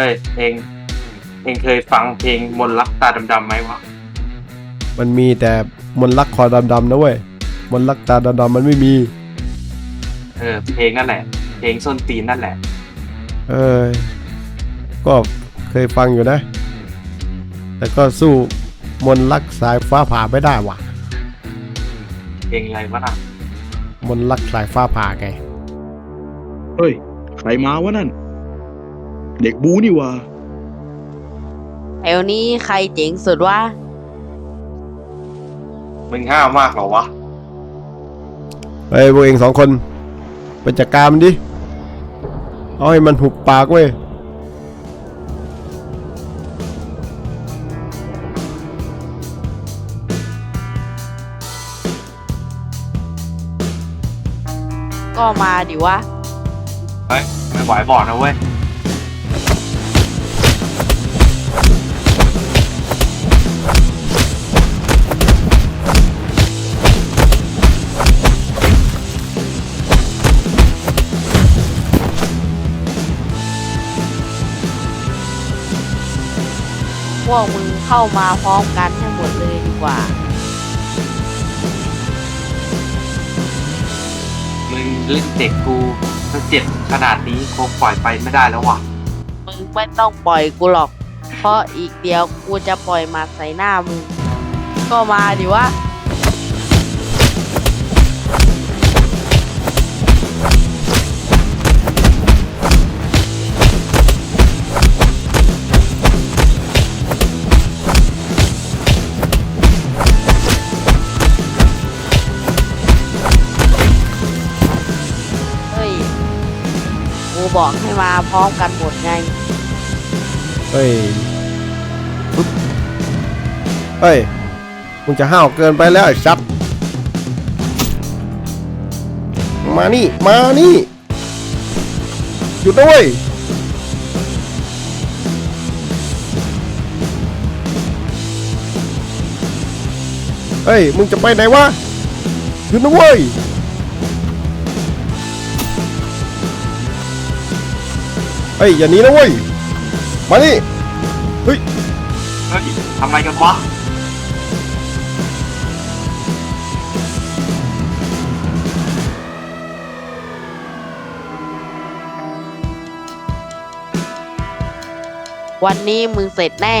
เฮ้ยเองเองเคยฟังเพลงมนต์รักตาดำๆไหมวะมันมีแต่มนต์รักคอดำๆนะเว้ยมนต์รักตาดำๆมันไม่มี เออเพลงนั่นแหละ เพลงส้นตีนนั่นแหละ เออก็เคยฟังอยู่นะ แต่ก็สู้มนต์รักสายฟ้าผ่าไม่ได้ว่ะ เพลงอะไรวะน่ะมนต์รักสายฟ้าผ่าไง เฮ้ย ใครมาวะนั่น เด็กบูนี่หว่าแถวนี้ใครเจ๋งสุดวะ มึงห้าวมากเหรอวะ เฮ้ยพวกเองสองคนไปจัดการมันดิเอาให้มันหุบปากเว้ยก็มาดิวะ เฮ้ย ไม่ไหวบอกนะเว้ย พวกมึงเข้ามาพร้อมกันให้หมดเลยดีกว่า มึงเล่นเด็กกูถ้าเจ็บขนาดนี้คงปล่อยไปไม่ได้แล้ววะมึงไม่ต้องปล่อยกูหรอก เพราะอีกเดียวกูจะปล่อยหมาใส่หน้ามึง ก็มาดิวะ บอกให้มาพร้อมกันหมดไง เฮ้ยปึ๊บเฮ้ยมึงจะห้าวเกินไปแล้วไอ้ซับมานี่ มานี่ หยุดด้วยเฮ้ย มึงจะไปไหนวะหยุดนะเว้ย เฮ้ยอย่าหนีนะเว้ย มานี่เฮ้ยทำอะไรกันวะวันนี้มึงเสร็จแน่